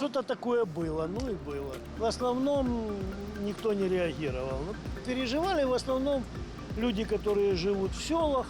Что-то такое было, ну и было. В основном никто не реагировал. Ну, Переживали в основном люди, которые живут в селах,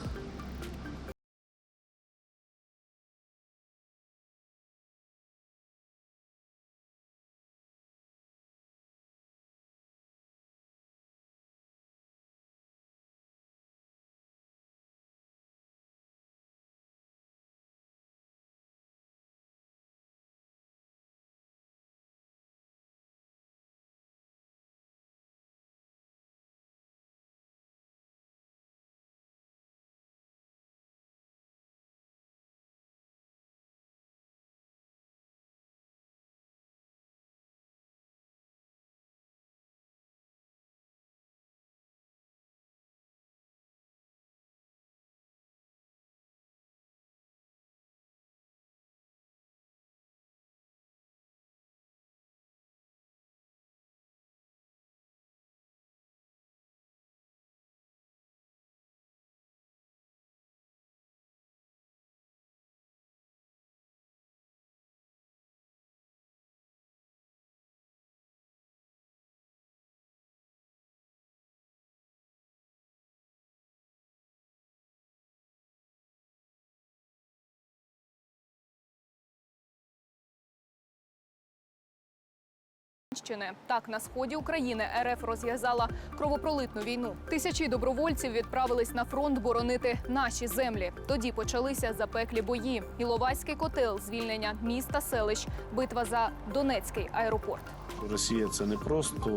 Щини. Так, на сході України РФ розв'язала кровопролитну війну. Тисячі добровольців відправились на фронт боронити наші землі. Тоді почалися запеклі бої. Іловайський котел, звільнення міста, селищ, битва за Донецький аеропорт. Росія це не просто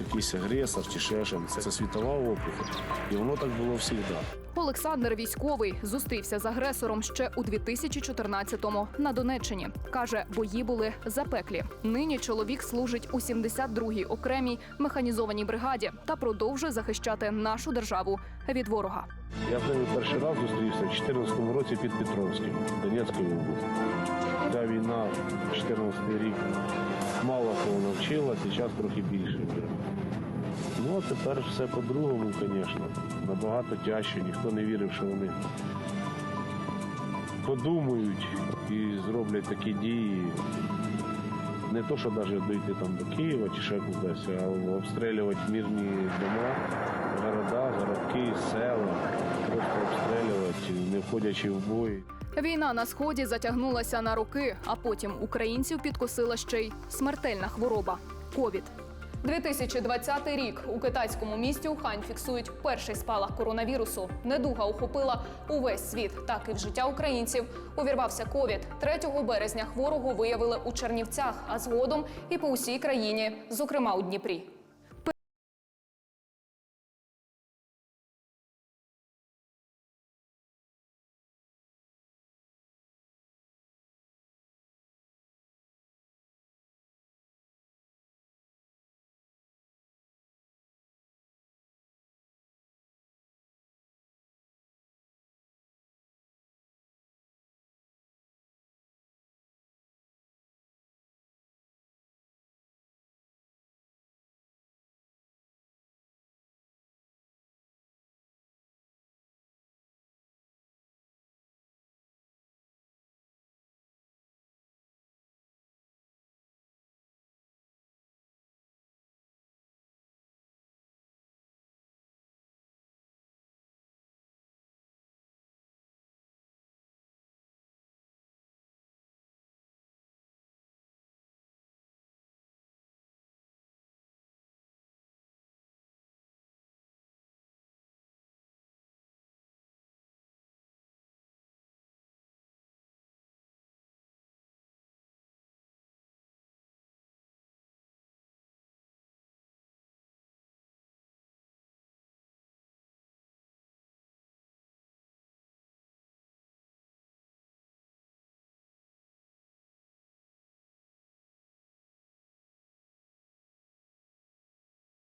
якийсь агресор чи ще це світова опухоль. І воно так було завжди. Олександр військовий зустрівся з агресором ще у 2014-му на Донеччині. каже, бої були запеклі. Нині чоловік служить у 72-й окремій механізованій бригаді та продовжує захищати нашу державу від ворога. Я з ними перший раз зустрівся в 2014 році під Петровським, Донецької області. Та війна, 14 рік, мало кого навчила, зараз трохи більше. Ну, а тепер все по-другому, звісно. Набагато тяжче, ніхто не вірив, що вони подумають і зроблять такі дії. Не то, що навіть дійти там до Києва чи ще кудись, а обстрілювати мирні дома, города, городки, села, просто обстрілювати, не входячи в бой. Війна на сході затягнулася на роки, а потім українців підкосила ще й смертельна хвороба ковід. 2020 рік у китайському місті Ухань фіксують перший спалах коронавірусу. Недуга охопила увесь світ. Так і в життя українців увірвався ковід. 3 березня хворого виявили у Чернівцях, а згодом і по усій країні, зокрема у Дніпрі.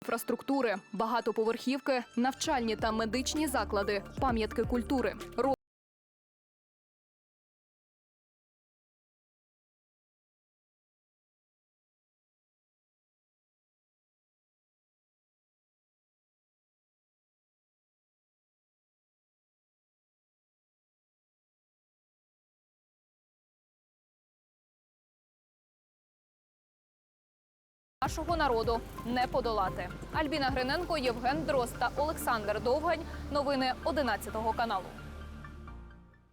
Інфраструктури, багатоповерхівки, навчальні та медичні заклади, пам'ятки культури. Нашого народу не подолати. Альбіна Гриненко, Євген Дрозд та Олександр Довгань. Новини 11 каналу.